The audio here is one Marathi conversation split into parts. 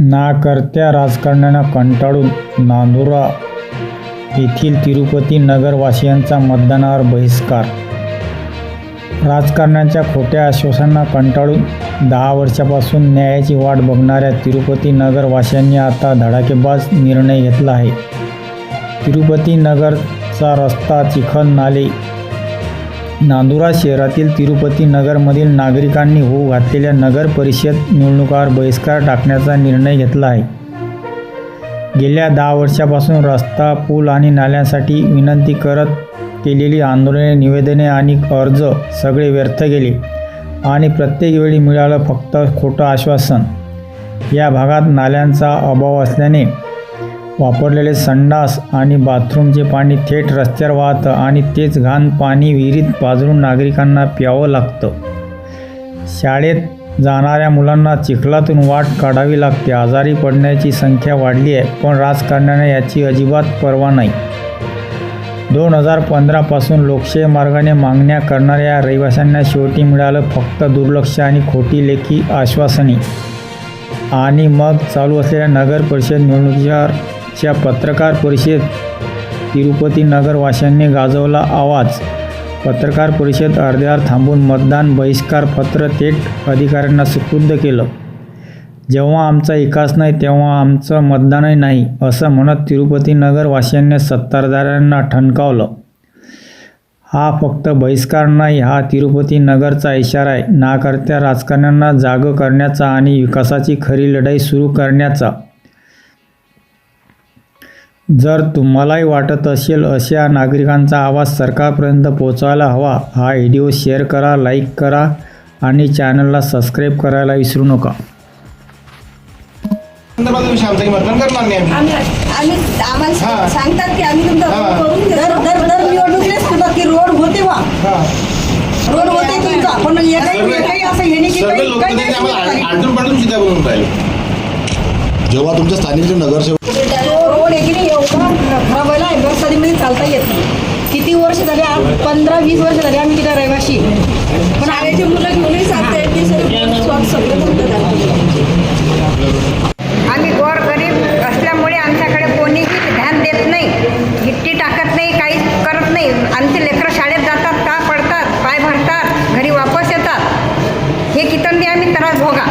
नाकर्त्या राजकारण्यानं कंटाळून नांदुरा येथील तिरुपती नगरवासियांचा मतदानावर बहिष्कार. राजकारण्यांच्या खोट्या आश्वासनांना कंटाळून दहा वर्षापासून न्यायाची वाट बघणाऱ्या तिरुपती नगरवासियांनी आता धडाकेबाज निर्णय घेतला आहे. तिरुपती नगरचा रस्ता चिखल नाले नांदुरा शहरातील तिरुपती नगरमधील नागरिकांनी होऊ घातलेल्या नगर परिषद निवडणुकावर बहिष्कार टाकण्याचा निर्णय घेतला आहे. गेल्या दहा वर्षापासून रस्ता पूल आणि नाल्यांसाठी विनंती करत केलेली आंदोलने निवेदने आणि अर्ज सगळे व्यर्थ गेले आणि प्रत्येक वेळी मिळालं फक्त खोटं आश्वासन. या भागात नाल्यांचा अभाव असल्याने वापरलेले संडास आणि बाथरूमचे पाणी थेट रस्त्यावर वाहतं आणि तेच घाण पाणी विहिरीत पाजरून नागरिकांना प्यावं लागतं. शाळेत जाणाऱ्या मुलांना चिखलातून वाट काढावी लागते. आजारी पडण्याची संख्या वाढली आहे पण राजकारण्याने याची अजिबात पर्वा नाही. दोन हजार पंधरापासून लोकशाही मार्गाने मागण्या करणाऱ्या रहिवाशांना शेवटी मिळालं फक्त दुर्लक्ष आणि खोटी लेखी आश्वासने. आणि मग चालू असलेल्या नगर परिषद निवडणुकीच्या च्या पत्रकार परिषद तिरुपती नगरवाशांनी गाजवला आवाज. पत्रकार परिषद अर्ध्यावर थांबून मतदान बहिष्कार पत्र थेट अधिकाऱ्यांना सुपूर्द केलं. जेव्हा आमचा विकास नाही तेव्हा आमचं मतदानही नाही असं म्हणत तिरुपती नगरवाशांनी सत्ताधाऱ्यांना ठणकावलं. हा फक्त बहिष्कार नाही हा तिरुपती नगरचा इशारा आहे. नाकर्त्या राजकारण्यांना जागं करण्याचा आणि विकासाची खरी लढाई सुरू करण्याचा. जर तुम्हालाही वाटत असेल अशा नागरिकांचा आवाज सरकारपर्यंत पोहोचायला हवा हा व्हिडिओ शेअर करा लाईक करा आणि चॅनलला सबस्क्राईब करायला विसरू नका. सांगतात की आम्ही तुमचा. रोड होते वा. रोड होते तुमचा. पण असं जेव्हा तुमच्या स्थानिक नगरसेवक तो रोड आहे की नाही एवढा खराब व्हायला आहे बसमध्ये चालता येत नाही किती वर्ष झाले पंधरा वीस वर्ष झाले आम्ही तिथे रहिवाशी. पण शाळेची मुलं घेऊनही आम्ही. गोर गरीब असल्यामुळे आमच्याकडे कोणीही ध्यान देत नाही. गिट्टी टाकत नाही काहीच करत नाही. आमचे लेकरं शाळेत जातात का पडतात पाय भरतात घरी वापस येतात. हे कितंबी आम्ही त्रास भोगा.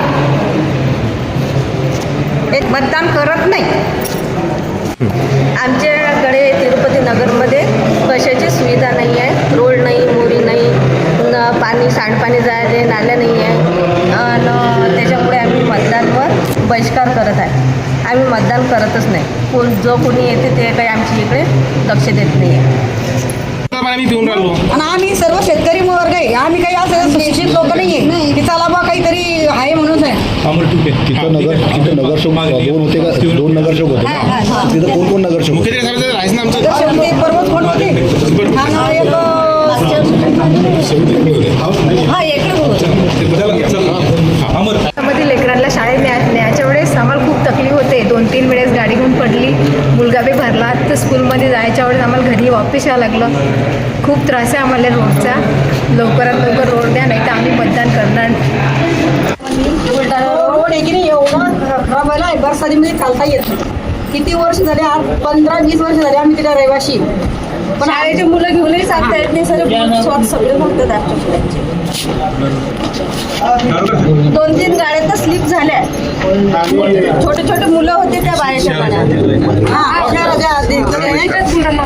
एक मतदान करत नाही. आमच्याकडे तिरुपती नगरमध्ये कशाची सुविधा नाही आहे. रोड नाही मोरी नाही न पाणी सांडपाणी जायचे नाल्या नाही आहे. आणि त्याच्यामुळे आम्ही मतदानवर बहिष्कार करत आहे. आम्ही मतदान करतच नाही. कोण जो कोणी येते ते काही आमच्या इकडे लक्ष देत नाही आहे. आम्ही पिऊन राहिलो. आणि आम्ही सर्व शेतकरी वर्ग आहे. आम्ही काही असं सुशिक्षित लोक नाही आहे. की चला बा काहीतरी आहे म्हणून आहे. तिथं नगर तिथं नगरसेवक दोन होते का? दोन नगरसेवक होते ना? तिथं कोण कोण नगरसेवक होते? मुख्यमंत्री साहेब राहायचं ना आमचं शेवटी पर्वत कोण होते? आणि एक हा इकडे होतं. मध्ये लेकरांना शाळेत न्या न्यायच्या वेळेस आम्हाला खूप तकलीफ होते दोन तीन वेळेस गाडी घेऊन पडली तर स्कूलमध्ये जायच्या वेळेस आम्हाला घरी वापस यावं लागलं. खूप त्रास आहे आम्हाला रोडचा. लवकरात लवकर रोड द्या नाही तर आम्ही मतदान करणार. रोड आहे की नाही एवढा बरसातीमध्ये चालता येत नाही. किती वर्ष झाले आज पंधरा वीस वर्ष झाले आम्ही तिथे रहिवाशी. पण शाळेची मुलं घेऊनही सांगता येत नाही सर स्वाद सगळे म्हणतात आमच्या दोन तीन गाड्या तर स्लिप झाल्या. छोटे छोटे मुलं होते त्या बाहेरच्या गाड्या.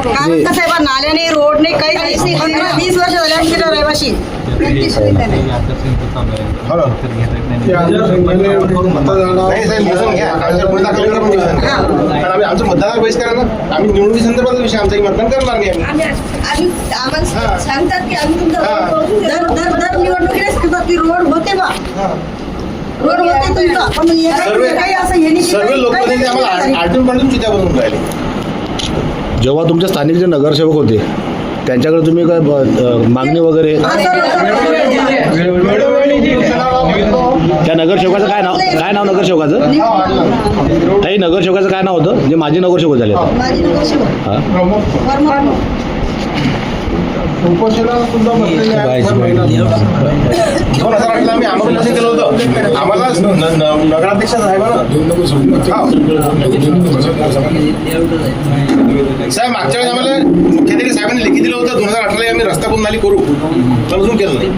कारण कसं आहे बा नाल्याने रोड नाही काही नाही पंधरा वीस वर्ष झाले आम्ही तिथे रहिवाशी. आमचं बहिष्कार आम्ही निवडणुकी संदर्भात विषय आमचा की मतदान करणार नाही आम्ही आम्ही आम्ही आम्हाला. सांगतात की आम्ही तुमचा. रोड करून दर देतो. दर दर निवडणुकीलाच म्हणतात की रोड होते बा. हा. रोड होते तुमचा. पण काही असं हे सर्व काही- लोक काही त्यांनी आम्हाला नाही. आड- आडून पाडून चिता बनवून राहिले. जेव्हा तुमच्या स्थानिक जे नगरसेवक होते त्यांच्याकडे तुम्ही काय मागणी वगैरे? त्या नगरसेवकाचं काय नाव काय नाव नगरसेवकाचं? ताई नगरसेवकाचं काय नाव होतं? जे माजी नगरसेवक झाले. हा. उपोषणाला सुद्धा बसलेले आहेत. दर महिना. दोन हजार आठला आम्ही आंदोलन केलं होतं. आम्हाला नगराध्यक्ष साहेबांना साहेब मागच्या वेळेस आम्हाला मुख्याधिकारी साहेबांनी लिखी दिलं होतं. दोन हजार अठराला आम्ही रस्ता नाली करू. पण अजून केलं नाही.